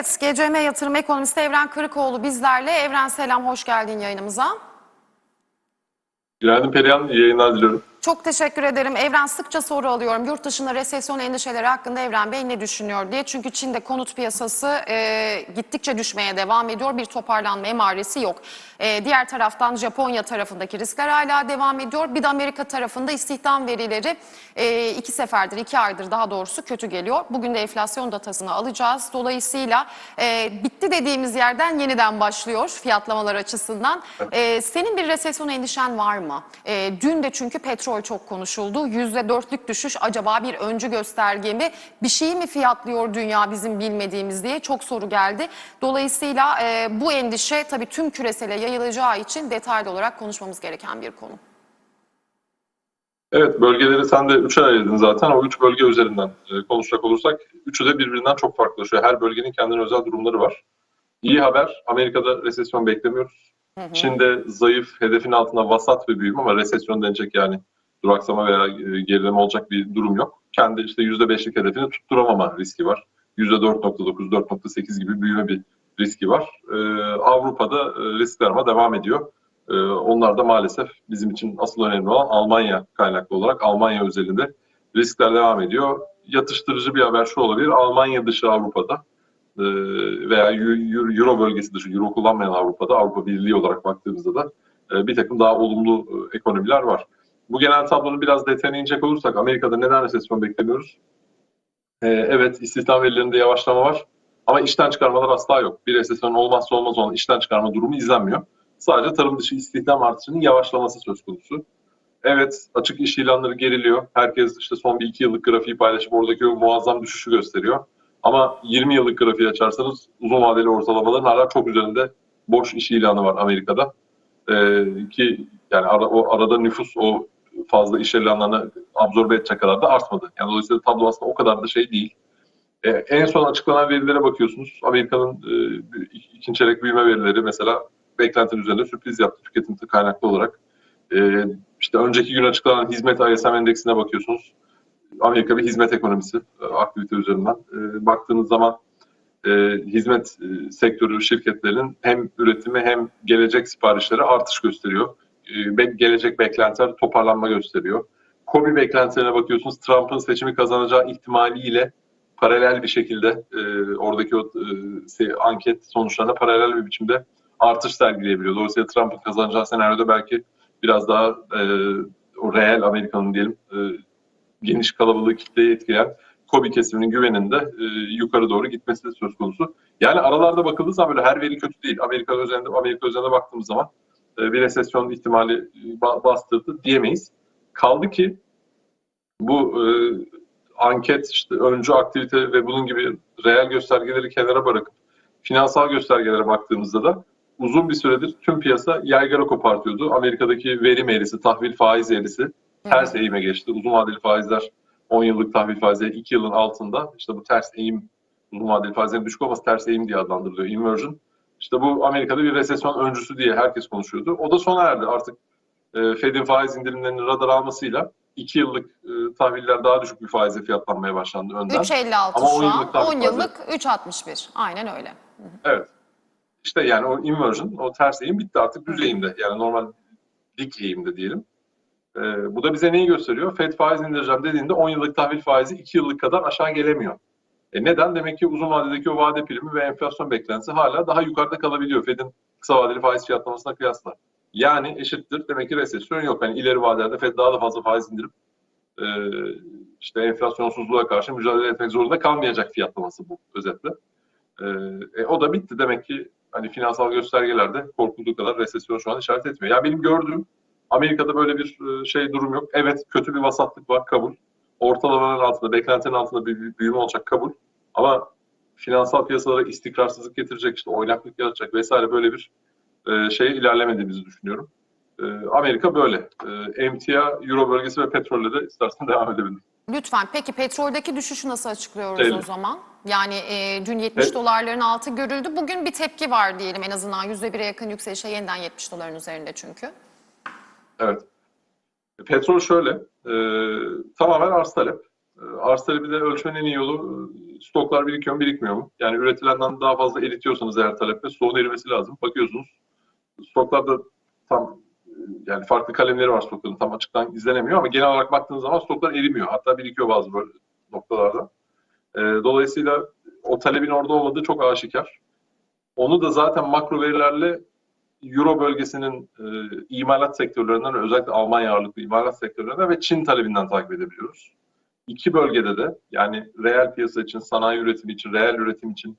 Evet, GCM Yatırım Ekonomisti Evren Kırıkoğlu bizlerle. Evren selam, hoş geldin yayınımıza. Günaydın Perihan, iyi yayınlar diliyorum. Çok teşekkür ederim. Evren sıkça soru alıyorum. Yurt dışında resesyon endişeleri hakkında Evren Bey ne düşünüyor diye. Çünkü Çin'de konut piyasası e, gittikçe düşmeye devam ediyor. Bir toparlanma emaresi yok. E, diğer taraftan Japonya tarafındaki riskler hala devam ediyor. Bir de Amerika tarafında istihdam verileri e, iki seferdir, iki aydır daha doğrusu kötü geliyor. Bugün de enflasyon datasını alacağız. Dolayısıyla e, bitti dediğimiz yerden yeniden başlıyor fiyatlamalar açısından. E, senin bir resesyon endişen var mı? Dün de çünkü petrol çok konuşuldu. Yüzde dörtlük düşüş acaba bir öncü gösterge mi? Bir şeyi mi fiyatlıyor dünya bizim bilmediğimiz diye çok soru geldi. Dolayısıyla bu endişe tabii tüm küresele yayılacağı için detaylı olarak konuşmamız gereken bir konu. Evet, bölgeleri sen de üçe ayırdın zaten. O üç bölge üzerinden e, konuşacak olursak, üçü de birbirinden çok farklılaşıyor. Her bölgenin kendine özel durumları var. İyi haber, Amerika'da resesyon beklemiyoruz. Çin'de zayıf, hedefin altında vasat bir büyüme ama resesyon denecek yani duraksama veya e, gerileme olacak bir durum yok. Kendi işte %5'lik hedefini tutturamama riski var. %4.9, 4.8 gibi büyüme bir riski var. Ee, Avrupa'da e, riskler ama devam ediyor. Ee, onlar da maalesef bizim için asıl önemli olan Almanya kaynaklı olarak Almanya özelinde riskler devam ediyor. Yatıştırıcı bir haber şu olabilir. Almanya dışı Avrupa'da e, veya Eu- Euro bölgesi dışı, Euro kullanmayan Avrupa'da, Avrupa Birliği olarak baktığımızda da e, bir takım daha olumlu e, ekonomiler var. Bu genel tablonun biraz detayına inecek olursak Amerika'da neden resesyon beklemiyoruz? Evet istihdam verilerinde yavaşlama var ama işten çıkarmalar asla yok. Bir resesyon olmazsa olmaz olan işten çıkarma durumu izlenmiyor. Sadece tarım dışı istihdam artışının yavaşlaması söz konusu. Evet açık iş ilanları geriliyor. Herkes işte son bir iki yıllık grafiği paylaşıp oradaki o muazzam düşüşü gösteriyor. Ama 20 yıllık grafiği açarsanız uzun vadeli ortalamaların hala çok üzerinde boş iş ilanı var Amerika'da. Ee, ki yani ara- o arada nüfus o fazla iş ilanlarını absorbe edecek kadar da artmadı. Yani dolayısıyla tablo aslında o kadar da şey değil. Ee, en son açıklanan verilere bakıyorsunuz. Amerika'nın e, ikinci çeyrek büyüme verileri mesela beklentinin üzerinde sürpriz yaptı tüketim kaynaklı olarak. Ee, işte önceki gün açıklanan hizmet ISM endeksine bakıyorsunuz. Amerika bir hizmet ekonomisi e, aktivite üzerinden. E, baktığınız zaman e, hizmet e, sektörü şirketlerinin hem üretimi hem gelecek siparişleri artış gösteriyor. E, gelecek beklentiler toparlanma gösteriyor. Kobi beklentilerine bakıyorsunuz Trump'ın seçimi kazanacağı ihtimaliyle paralel bir şekilde e, oradaki o e, anket sonuçlarına paralel bir biçimde artış sergileyebiliyor. Dolayısıyla Trump'ın kazanacağı senaryoda belki biraz daha e, o reel Amerika'nın diyelim e, geniş kalabalığı kitleyi etkileyen Kobi kesiminin güveninde e, yukarı doğru gitmesi de söz konusu. Yani aralarda bakıldığı zaman böyle her veri kötü değil. Amerika özelinde Amerika özelinde baktığımız zaman e, bir resesyon ihtimali e, ba- bastırdı diyemeyiz. Kaldı ki bu e, anket, işte öncü aktivite ve bunun gibi reel göstergeleri kenara bırakıp finansal göstergelere baktığımızda da uzun bir süredir tüm piyasa yaygara kopartıyordu. Amerika'daki verim eğrisi, tahvil faiz eğrisi ters eğime geçti. Uzun vadeli faizler 10 yıllık tahvil faizleri 2 yılın altında. İşte bu ters eğim, uzun vadeli faizlerin düşük olması ters eğim diye adlandırılıyor. Inversion. İşte bu Amerika'da bir resesyon öncüsü diye herkes konuşuyordu. O da sona erdi. Artık e, Fed'in faiz indirimlerinin radar almasıyla 2 yıllık e, tahviller daha düşük bir faize fiyatlanmaya başlandı önden. 3.56 Ama şu an, yıllık tahvil 10 faizi. yıllık 3.61. Aynen öyle. Evet. İşte yani o inversion, o ters eğim bitti artık düz eğimde. Yani normal dik eğimde diyelim. Ee, bu da bize neyi gösteriyor? Fed faiz indireceğim dediğinde 10 yıllık tahvil faizi 2 yıllık kadar aşağı gelemiyor. E neden? Demek ki uzun vadedeki o vade primi ve enflasyon beklentisi hala daha yukarıda kalabiliyor Fed'in kısa vadeli faiz fiyatlamasına kıyasla. Yani eşittir. Demek ki resesyon yok. Yani ileri vadelerde Fed daha da fazla faiz indirip e, işte enflasyonsuzluğa karşı mücadele etmek zorunda kalmayacak fiyatlaması bu özetle. E, e, o da bitti. Demek ki hani finansal göstergelerde korkulduğu kadar resesyon şu an işaret etmiyor. Ya benim gördüğüm Amerika'da böyle bir e, şey durum yok. Evet kötü bir vasatlık var kabul. Ortalamanın altında, beklentinin altında bir büyüme olacak kabul. Ama finansal piyasalara istikrarsızlık getirecek, işte oynaklık yaratacak vesaire böyle bir e, şeye ilerlemediğimizi düşünüyorum. E, Amerika böyle. E, emtia, Euro bölgesi ve petrolle de istersen devam edebilirim. Lütfen. Peki petroldeki düşüşü nasıl açıklıyoruz Belli. o zaman? Yani e, dün 70 Evet. dolarların altı görüldü. Bugün bir tepki var diyelim en azından %1'e yakın yükselişe yeniden 70 doların üzerinde çünkü. Evet. Petrol şöyle, e, tamamen arz talep. E, arz talebi de ölçmenin en iyi yolu e, stoklar birikiyor mu birikmiyor mu? Yani üretilenden daha fazla eritiyorsanız eğer talepte stoğun erimesi lazım. Bakıyorsunuz stoklarda tam yani farklı kalemleri var stokların tam açıktan izlenemiyor ama genel olarak baktığınız zaman stoklar erimiyor. Hatta birikiyor bazı böyle noktalarda. E, dolayısıyla o talebin orada olmadığı çok aşikar. Onu da zaten makro verilerle Euro bölgesinin e, imalat sektörlerinden özellikle Almanya ağırlıklı imalat sektörlerinden ve Çin talebinden takip edebiliyoruz. İki bölgede de yani reel piyasa için, sanayi üretimi için, reel üretim için,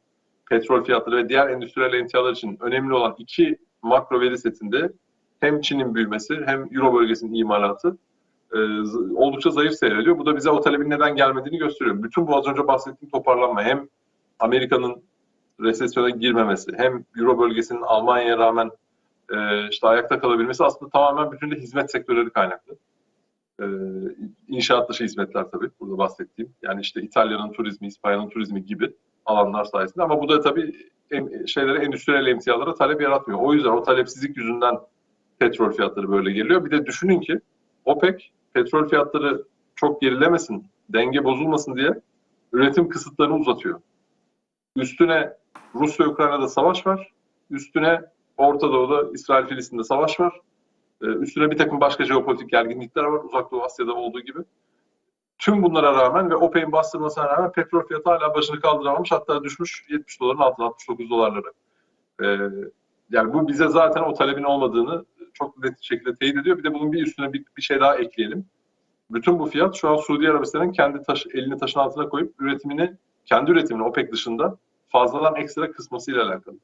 petrol fiyatları ve diğer endüstriyel emtialar için önemli olan iki makro veri setinde hem Çin'in büyümesi hem Euro bölgesinin imalatı e, oldukça zayıf seyrediyor. Bu da bize o talebin neden gelmediğini gösteriyor. Bütün bu az önce bahsettiğim toparlanma hem Amerika'nın resesyona girmemesi hem Euro bölgesinin Almanya'ya rağmen e, işte ayakta kalabilmesi aslında tamamen bütün de hizmet sektörleri kaynaklı. E, inşaat dışı hizmetler tabii burada bahsettiğim. Yani işte İtalya'nın turizmi, İspanya'nın turizmi gibi alanlar sayesinde ama bu da tabii şeylere endüstriyel emtialara talep yaratmıyor. O yüzden o talepsizlik yüzünden petrol fiyatları böyle geliyor. Bir de düşünün ki OPEC petrol fiyatları çok gerilemesin, denge bozulmasın diye üretim kısıtlarını uzatıyor. Üstüne Rusya-Ukrayna'da savaş var. Üstüne Orta Doğu'da İsrail-Filistin'de savaş var. Ee, üstüne bir takım başka jeopolitik gerginlikler var. Uzak Doğu Asya'da olduğu gibi. Tüm bunlara rağmen ve OPEC'in bastırmasına rağmen petrol fiyatı hala başını kaldıramamış. Hatta düşmüş 70 doların altına 69 dolarları. Ee, yani bu bize zaten o talebin olmadığını çok net şekilde teyit ediyor. Bir de bunun bir üstüne bir, bir şey daha ekleyelim. Bütün bu fiyat şu an Suudi Arabistan'ın kendi taş, elini taşın altına koyup üretimini, kendi üretimini OPEC dışında fazladan ekstra kısmasıyla alakalı.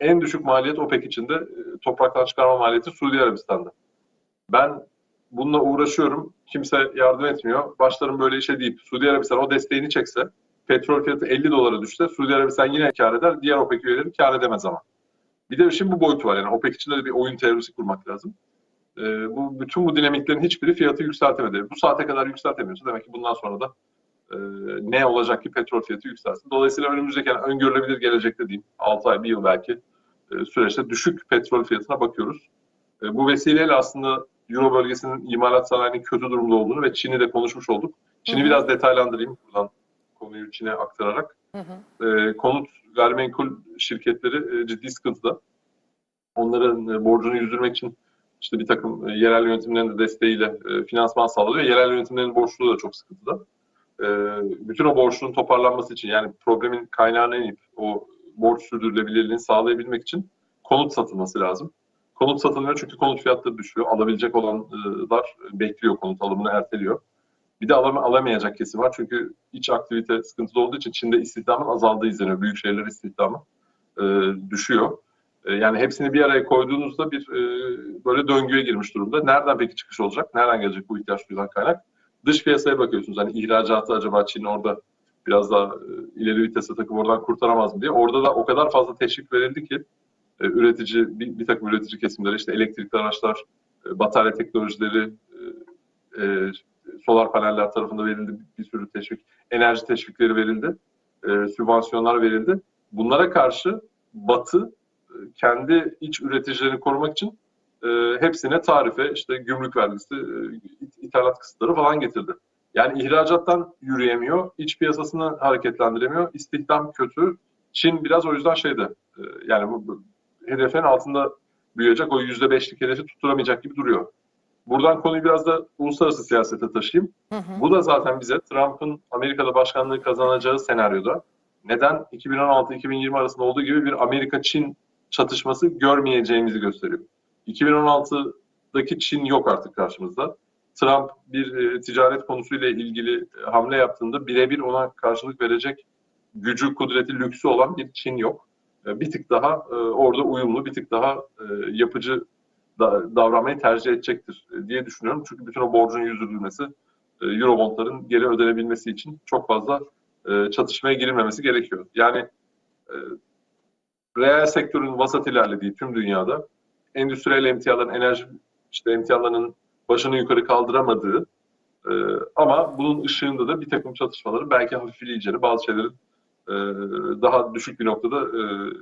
En düşük maliyet OPEC içinde e, topraktan çıkarma maliyeti Suudi Arabistan'da. Ben bununla uğraşıyorum. Kimse yardım etmiyor. Başlarım böyle işe deyip Suudi Arabistan o desteğini çekse petrol fiyatı 50 dolara düşse Suudi Arabistan yine kar eder. Diğer OPEC üyeleri kar edemez ama. Bir de şimdi bu boyutu var. Yani OPEC içinde de bir oyun teorisi kurmak lazım. Ee, bu bütün bu dinamiklerin hiçbiri fiyatı yükseltemedi. Bu saate kadar yükseltemiyorsa demek ki bundan sonra da e, ne olacak ki petrol fiyatı yükselsin. Dolayısıyla önümüzdeki yani öngörülebilir gelecekte diyeyim 6 ay, bir yıl belki e, süreçte düşük petrol fiyatına bakıyoruz. E, bu vesileyle aslında Euro bölgesinin imalat sanayinin kötü durumda olduğunu ve Çin'i de konuşmuş olduk. Çin'i Hı hı. biraz detaylandırayım buradan konuyu Çin'e aktararak. Hı hı. E, konut gayrimenkul şirketleri e, ciddi sıkıntıda. Onların e, borcunu yüzdürmek için işte bir takım e, yerel yönetimlerin de desteğiyle e, finansman sağlanıyor. Yerel yönetimlerin borçluluğu da çok sıkıntıda. E, bütün o borçlunun toparlanması için yani problemin kaynağına inip o borç sürdürülebilirliğini sağlayabilmek için konut satılması lazım. Konut satılmıyor çünkü konut fiyatları düşüyor. Alabilecek olanlar bekliyor konut alımını erteliyor. Bir de alam alamayacak kesim var çünkü iç aktivite sıkıntılı olduğu için Çin'de istihdamın azaldığı izleniyor. Büyük şehirler istihdamı e, düşüyor. E, yani hepsini bir araya koyduğunuzda bir e, böyle döngüye girmiş durumda. Nereden peki çıkış olacak? Nereden gelecek bu ihtiyaç duyulan kaynak? Dış piyasaya bakıyorsunuz. Hani ihracatı acaba Çin orada biraz daha e, ileri vitese takıp oradan kurtaramaz mı diye. Orada da o kadar fazla teşvik verildi ki e, üretici, bir, bir takım üretici kesimleri işte elektrikli araçlar, e, batarya teknolojileri, e, e, solar paneller tarafında verildi bir sürü teşvik, enerji teşvikleri verildi, sübvansiyonlar verildi. Bunlara karşı Batı kendi iç üreticilerini korumak için hepsine tarife, işte gümrük vergisi, ithalat kısıtları falan getirdi. Yani ihracattan yürüyemiyor, iç piyasasını hareketlendiremiyor, istihdam kötü. Çin biraz o yüzden şeyde, e, yani bu hedefin altında büyüyecek, o yüzde beşlik hedefi tutturamayacak gibi duruyor. Buradan konuyu biraz da uluslararası siyasete taşıyayım. Hı hı. Bu da zaten bize Trump'ın Amerika'da başkanlığı kazanacağı senaryoda neden 2016-2020 arasında olduğu gibi bir Amerika-Çin çatışması görmeyeceğimizi gösteriyor. 2016'daki Çin yok artık karşımızda. Trump bir e, ticaret konusuyla ilgili e, hamle yaptığında birebir ona karşılık verecek gücü, kudreti, lüksü olan bir Çin yok. E, bir tık daha e, orada uyumlu, bir tık daha e, yapıcı da, davranmayı tercih edecektir diye düşünüyorum. Çünkü bütün o borcun yüzdürülmesi, Eurobondların geri ödenebilmesi için çok fazla çatışmaya girilmemesi gerekiyor. Yani reel sektörün vasat ilerlediği tüm dünyada endüstriyel emtiaların, enerji işte emtialarının başını yukarı kaldıramadığı ama bunun ışığında da bir takım çatışmaların belki hafifleyeceğini, bazı şeylerin daha düşük bir noktada e,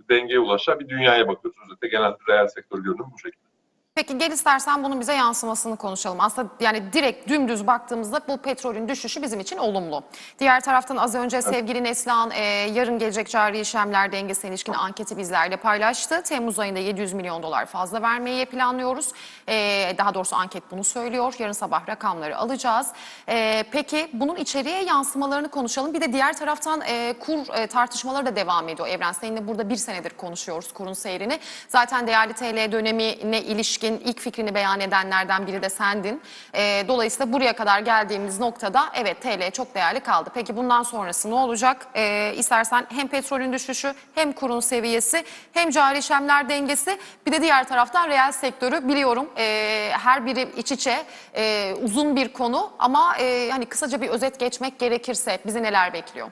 dengeye ulaşacağı bir dünyaya bakıyoruz. Özellikle genel reel sektör görünüm bu şekilde. Peki gel istersen bunun bize yansımasını konuşalım. Aslında yani direkt dümdüz baktığımızda bu petrolün düşüşü bizim için olumlu. Diğer taraftan az önce sevgili Neslihan e, yarın gelecek cari işlemler dengesine ilişkin anketi bizlerle paylaştı. Temmuz ayında 700 milyon dolar fazla vermeyi planlıyoruz. E, daha doğrusu anket bunu söylüyor. Yarın sabah rakamları alacağız. E, peki bunun içeriye yansımalarını konuşalım. Bir de diğer taraftan e, kur e, tartışmaları da devam ediyor. Evren seninle burada bir senedir konuşuyoruz kurun seyrini. Zaten değerli TL dönemine ilişkin ilk fikrini beyan edenlerden biri de sendin. E, dolayısıyla buraya kadar geldiğimiz noktada evet TL çok değerli kaldı. Peki bundan sonrası ne olacak? E, istersen hem petrolün düşüşü hem kurun seviyesi hem cari işlemler dengesi bir de diğer taraftan reel sektörü biliyorum e, her biri iç içe e, uzun bir konu ama e, hani kısaca bir özet geçmek gerekirse bizi neler bekliyor?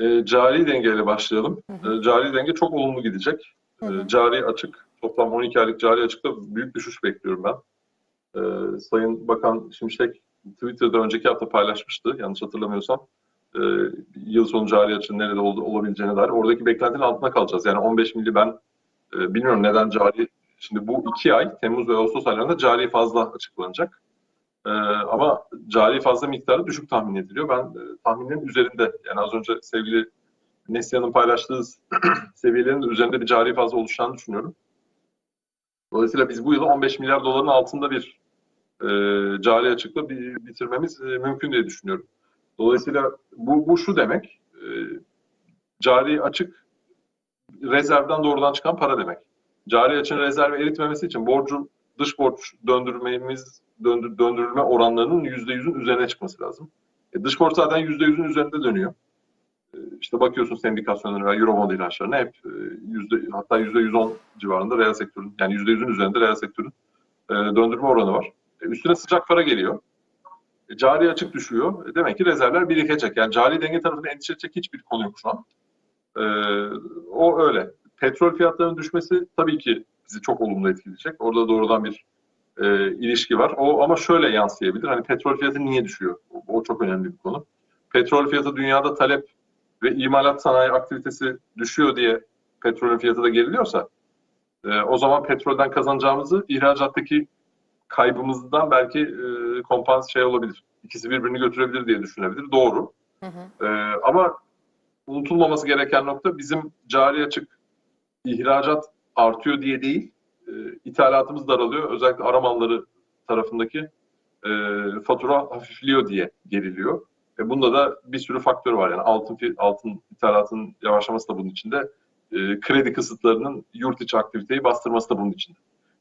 E, cari dengeyle başlayalım. E, cari denge çok olumlu gidecek. E, cari açık, toplam 12 aylık cari açıkta büyük düşüş bekliyorum ben. E, Sayın Bakan Şimşek Twitter'da önceki hafta paylaşmıştı yanlış hatırlamıyorsam. E, yıl sonu cari açığın nerede ol, olabileceğine dair. Oradaki beklentinin altında kalacağız. Yani 15 milli ben e, bilmiyorum neden cari Şimdi bu iki ay Temmuz ve Ağustos aylarında cari fazla açıklanacak. Ee, ama cari fazla miktarı düşük tahmin ediliyor. Ben e, tahminlerin üzerinde yani az önce sevgili Neslihan'ın paylaştığı seviyelerin de üzerinde bir cari fazla oluşacağını düşünüyorum. Dolayısıyla biz bu yılı 15 milyar doların altında bir e, cari açıkla bir, bitirmemiz e, mümkün diye düşünüyorum. Dolayısıyla bu, bu şu demek, e, cari açık rezervden doğrudan çıkan para demek. Cari açığın rezervi eritmemesi için borcu dış borç döndürmemiz döndür, döndürülme oranlarının %100'ün üzerine çıkması lazım. E, dış borç zaten %100'ün üzerinde dönüyor. İşte bakıyorsun sendikasyonlarına veya Eurobond ilaçlarına hep e, yüzde, hatta %110 civarında reel sektörün yani %100'ün üzerinde reel sektörün e, döndürme oranı var. E, üstüne sıcak para geliyor. Cari açık düşüyor. Demek ki rezervler birikecek. Yani cari denge tarafında endişe edecek hiçbir konu yok şu an. O öyle. Petrol fiyatlarının düşmesi tabii ki bizi çok olumlu etkileyecek. Orada doğrudan bir e, ilişki var. O ama şöyle yansıyabilir. Hani petrol fiyatı niye düşüyor? O, o çok önemli bir konu. Petrol fiyatı dünyada talep ve imalat sanayi aktivitesi düşüyor diye petrolün fiyatı da geriliyorsa e, o zaman petrolden kazanacağımızı ihracattaki kaybımızdan belki e, kompans şey olabilir. İkisi birbirini götürebilir diye düşünebilir. Doğru. Hı hı. E, ama unutulmaması gereken nokta bizim cari açık ihracat artıyor diye değil, e, ithalatımız daralıyor. Özellikle aramalları tarafındaki e, fatura hafifliyor diye geriliyor. E, bunda da bir sürü faktör var. Yani altın altın ithalatının yavaşlaması da bunun içinde. E, kredi kısıtlarının yurt içi aktiviteyi bastırması da bunun içinde.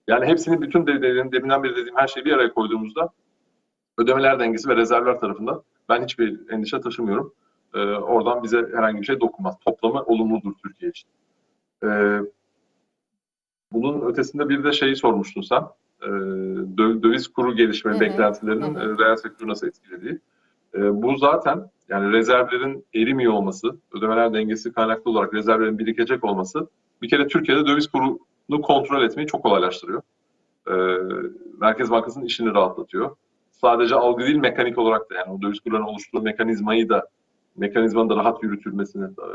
Yani hepsinin bütün değerlerini deminden beri dediğim her şeyi bir araya koyduğumuzda ödemeler dengesi ve rezervler tarafından ben hiçbir endişe taşımıyorum. E, oradan bize herhangi bir şey dokunmaz. Toplamı olumludur Türkiye için. E, bunun ötesinde bir de şeyi sormuştun sen. E, dö- döviz kuru gelişme hı, beklentilerinin hı e, reel sektörü nasıl etkilediği. E, bu zaten yani rezervlerin erimiyor olması, ödemeler dengesi kaynaklı olarak rezervlerin birikecek olması bir kere Türkiye'de döviz kurunu kontrol etmeyi çok kolaylaştırıyor. E, Merkez Bankası'nın işini rahatlatıyor. Sadece algı değil mekanik olarak da yani o döviz kurlarının oluşturduğu mekanizmayı da mekanizmanın da rahat yürütülmesine, e,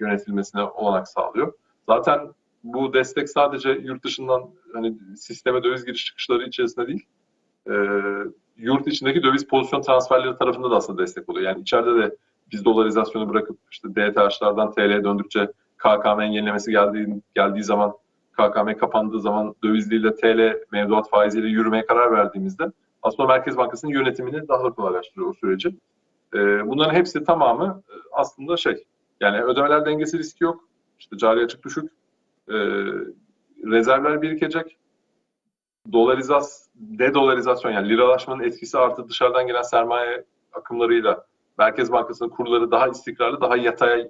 yönetilmesine olanak sağlıyor. Zaten bu destek sadece yurt dışından hani sisteme döviz giriş çıkışları içerisinde değil, e, yurt içindeki döviz pozisyon transferleri tarafında da aslında destek oluyor. Yani içeride de biz dolarizasyonu bırakıp işte DTH'lardan TL'ye döndükçe KKM'nin yenilemesi geldiği, geldiği zaman KKM kapandığı zaman dövizliyle TL mevduat faiziyle yürümeye karar verdiğimizde aslında Merkez Bankası'nın yönetimini daha da kolaylaştırıyor o süreci. E, bunların hepsi tamamı e, aslında şey yani ödemeler dengesi riski yok. İşte cari açık düşük. E, rezervler birikecek. Dolarizas, dedolarizasyon yani liralaşmanın etkisi artı dışarıdan gelen sermaye akımlarıyla Merkez Bankası'nın kurları daha istikrarlı, daha yataya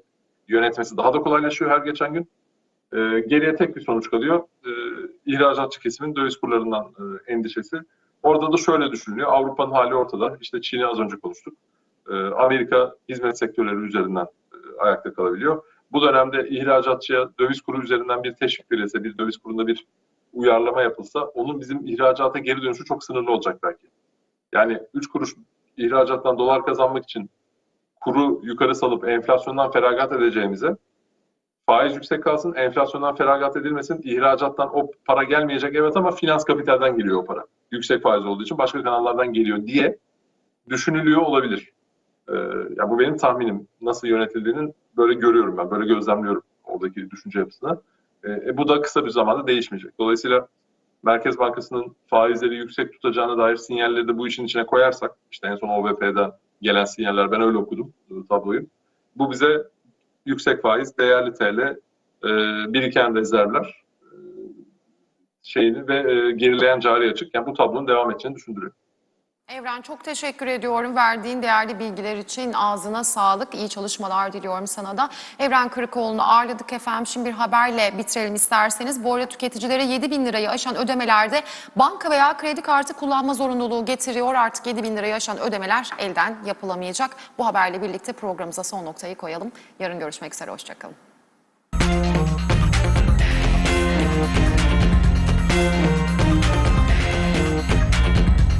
yönetmesi daha da kolaylaşıyor her geçen gün. E, geriye tek bir sonuç kalıyor. E, ihracatçı kesimin döviz kurlarından e, endişesi. Orada da şöyle düşünülüyor. Avrupa'nın hali ortada. İşte Çin'i az önce konuştuk. E, Amerika hizmet sektörleri üzerinden e, ayakta kalabiliyor. Bu dönemde ihracatçıya döviz kuru üzerinden bir teşvik verilse, bir döviz kurunda bir uyarlama yapılsa onun bizim ihracata geri dönüşü çok sınırlı olacak belki. Yani 3 kuruş ihracattan dolar kazanmak için kuru yukarı salıp enflasyondan feragat edeceğimize faiz yüksek kalsın, enflasyondan feragat edilmesin, ihracattan o para gelmeyecek evet ama finans kapitalden geliyor o para. Yüksek faiz olduğu için başka kanallardan geliyor diye düşünülüyor olabilir. Ee, ya bu benim tahminim. Nasıl yönetildiğinin böyle görüyorum ben, böyle gözlemliyorum oradaki düşünce yapısını. Ee, e, bu da kısa bir zamanda değişmeyecek. Dolayısıyla Merkez Bankası'nın faizleri yüksek tutacağına dair sinyalleri de bu işin içine koyarsak, işte en son OVP'den gelen sinyaller ben öyle okudum e, tabloyu. Bu bize yüksek faiz, değerli TL, e, biriken rezervler e, şeyini ve e, gerileyen cari açık. Yani bu tablonun devam edeceğini düşündürüyor. Evren çok teşekkür ediyorum verdiğin değerli bilgiler için ağzına sağlık, iyi çalışmalar diliyorum sana da. Evren Kırıkoğlu'nu ağırladık efendim. Şimdi bir haberle bitirelim isterseniz. Bu arada tüketicilere 7 bin lirayı aşan ödemelerde banka veya kredi kartı kullanma zorunluluğu getiriyor. Artık 7 bin lirayı aşan ödemeler elden yapılamayacak. Bu haberle birlikte programımıza son noktayı koyalım. Yarın görüşmek üzere, hoşçakalın.